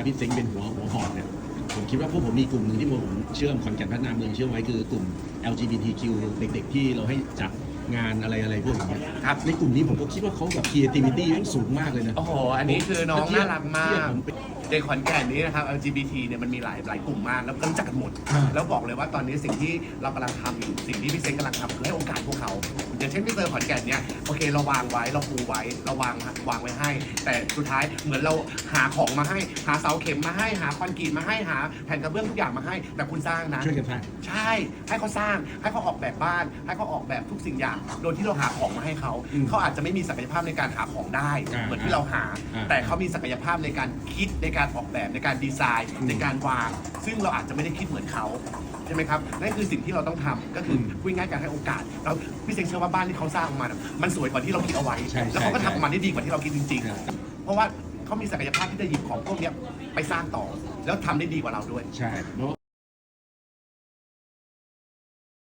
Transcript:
นะพี่เซ้งเป็นหัวหัวหอกเนี่ยผมคิดว่าพวกผมมีกลุ่มหนึ่งที่ผมเชื่อมคอนแกนพัฒนาเมืองเชื่อมไว้คือกลุ่ม LGBTQ เด็กๆ ที่เราให้จัดงานอะไรอะไรพวกอย่างเงี้ยครับในกลุ่มนี้ผมก็คิดว่าเขาแบบ creativity แม่งสูงมากเลยนะ โอ้โห อันนี้คือน้องน่ารักมาเทียบกผมเป็นในขอนแก่นนี้นะครับ LGBT เนี่ยมันมีหลายหลายกลุ่มมากแล้วก็รู้จักกันหมดอ่าแล้วบอกเลยว่าตอนนี้สิ่งที่เรากำลังทำอยู่ สิ่งที่พี่เซ้งกำลังทำคือให้โอกาสพวกเขา อย่างเช่นพี่เตอร์ขอนแก่นเนี่ยโอเคเราวางไว้เราปูไว้เราวางวางไว้ให้ แต่สุดท้ายเหมือนเราหาของมาให้ หาเสาเข็มมาให้หาคอนกรีตมาให้หาแผ่นกระเบื้องทุกอย่างมาให้ แต่คุณสร้างนะ ช่วยกันสร้างใช่ ให้เขาสร้างให้เขาออกแบบบ้าน ให้เขาออกแบบทุกสิ่งอย่าง โดยที่เราหาของมาให้เขาอืมเขาอาจจะไม่มีศักยภาพในการหาของได้ อ่าเหมือนที่เราหา อ่าแต่เขามีศักยภาพในการคิดในการออกแบบในการดีไซน์ อืมในการวาง ซึ่งเราอาจจะไม่ได้คิดเหมือนเขาใช่ไหมครับนั่นคือสิ่งที่เราต้องทำก็คืออม พูดง่ายๆการให้โอกาสเราพี่เซงเชื่อว่าบ้านที่เขาสร้างออกมาน่ะมันสวยกว่าที่เราคิดเอาไว้ ใช่แล้วเขาก็ใช่ทำออกมาได้ดีกว่าที่เราคิดจริง ครับ ๆ เพราะว่าเขามีศักยภาพที่จะหยิบของพวกเนี้ยไปสร้างต่อ แล้วทำได้ดีกว่าเราด้วย ใช่เพราะ